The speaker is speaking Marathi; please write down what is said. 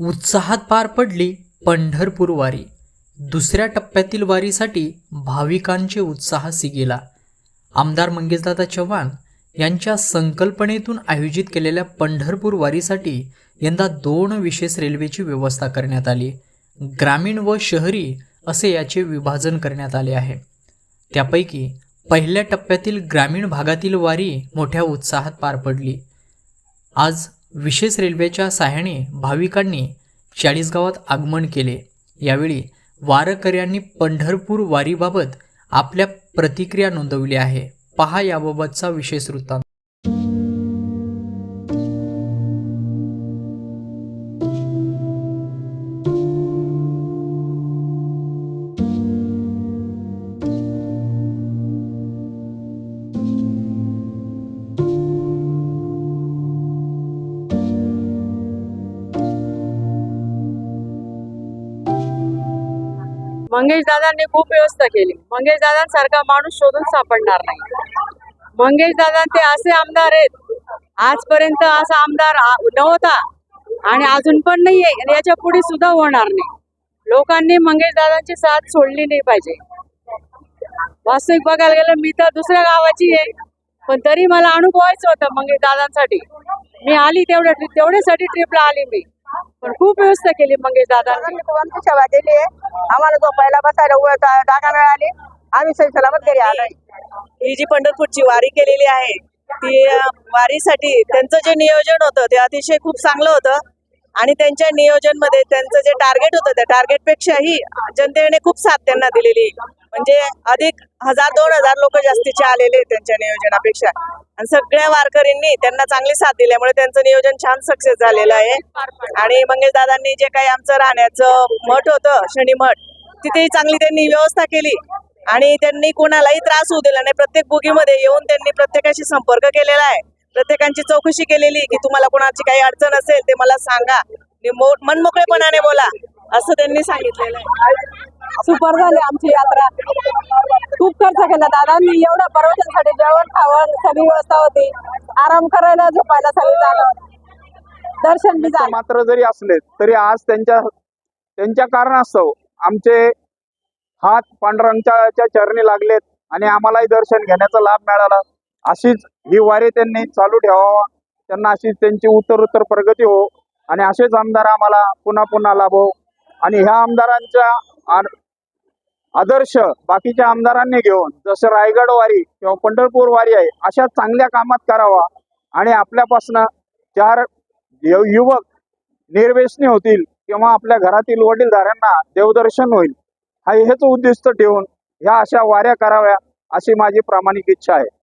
उत्साहात पार पडली पंढरपूर वारी. दुसऱ्या टप्प्यातील वारीसाठी भाविकांचे उत्साह सिगेला. आमदार मंगेशदादा चव्हाण यांच्या संकल्पनेतून आयोजित केलेल्या पंढरपूर वारीसाठी यंदा दोन विशेष रेल्वेची व्यवस्था करण्यात आली. ग्रामीण व शहरी असे याचे विभाजन करण्यात आले आहे. त्यापैकी पहिल्या टप्प्यातील ग्रामीण भागातील वारी मोठ्या उत्साहात पार पडली. आज विशेष रेल्वेच्या सहाय्याने भाविकांनी चाळीसगावात आगमन केले. यावेळी वारकऱ्यांनी पंढरपूर वारीबाबत आपल्या प्रतिक्रिया नोंदवली आहे. पहा याबाबतचा विशेष वृत्तांत. मंगेश दादांनी खूप व्यवस्था केली. मंगेश दादांसारखा माणूस शोधून सापडणार नाही. मंगेश दादा ते असे आमदार आहेत. आजपर्यंत असा आमदार नव्हता आणि अजून पण नाही आणि याच्यापुढे सुद्धा होणार नाही. लोकांनी मंगेश दादांची साथ सोडली नाही पाहिजे. वास्तविक बघायला गेलं मी तर दुसऱ्या गावाची आहे पण तरी मला अनुभवायचं होतं मंगेश दादांसाठी. मी आली तेवढ्या ट्रिप तेवढ्यासाठी ट्रिपला आली मी. पण खूप व्यवस्था केली मंगेश दादांनी आम्ही खूप सेवा केली आहे? आम्हाला झोपायला बसायला जागा मिळाली. आम्ही सही सलामत घरी आलोय ही जी पंढरपूरची वारी केलेली आहे ती वारीसाठी त्यांचं जे नियोजन होतं ते अतिशय खूप चांगलं होतं. आणि त्यांच्या नियोजनमध्ये त्यांचं जे टार्गेट होतं त्या टार्गेट पेक्षाही जनतेने खूप साथ त्यांना दिलेली. म्हणजे अधिक हजार दोन हजार लोक जास्तीचे आलेले त्यांच्या नियोजनापेक्षा. आणि सगळ्या वारकरींनी त्यांना चांगली साथ दिल्यामुळे त्यांचं नियोजन छान सक्सेस झालेलं आहे. आणि मंगेश दादांनी जे काही आमचं राहण्याचं मठ होतं शनी मठ तिथेही चांगली त्यांनी व्यवस्था केली. आणि त्यांनी कोणालाही त्रास होऊ दिला नाही. प्रत्येक बुगीमध्ये येऊन त्यांनी प्रत्येकाशी संपर्क केलेला आहे. प्रत्येकांची चौकशी केलेली की तुम्हाला कोणाची काही अडचण असेल ते मला सांगा. मनमोकळेपणाने बोला असं त्यांनी सांगितलेलं आहे. सुपर झाली आमची यात्रा. खूप खर्च केला दादांनी. एवढं परवशनसाठी जेवण खावण सगळी व्यवस्था होती. आराम करायला झोपायला सगळी जागा. दर्शन बी झालं. मात्र जरी असले तरी आज त्यांच्या त्यांच्या कारणास्तव आमचे हात पांडुरंगाच्या चरणी लागलेत आणि आम्हालाही दर्शन घेण्याचा लाभ मिळाला. अशीच ही वारी त्यांनी चालू ठेवावा. त्यांना अशीच त्यांची उत्तर उत्तर प्रगती हो. आणि असेच आमदार आम्हाला पुन्हा पुन्हा लाभो. आणि ह्या आमदारांच्या आदर्श बाकीच्या आमदारांनी घेऊन जसं रायगड वारी किंवा पंढरपूर वारी आहे अशा चांगल्या कामात करावा. आणि आपल्यापासनं चार युवक निर्वेशनी होतील किंवा आपल्या घरातील वडीलधाऱ्यांना देवदर्शन होईल. हा हेच उद्दिष्ट ठेवून ह्या अशा वाऱ्या कराव्या अशी माझी प्रामाणिक इच्छा आहे.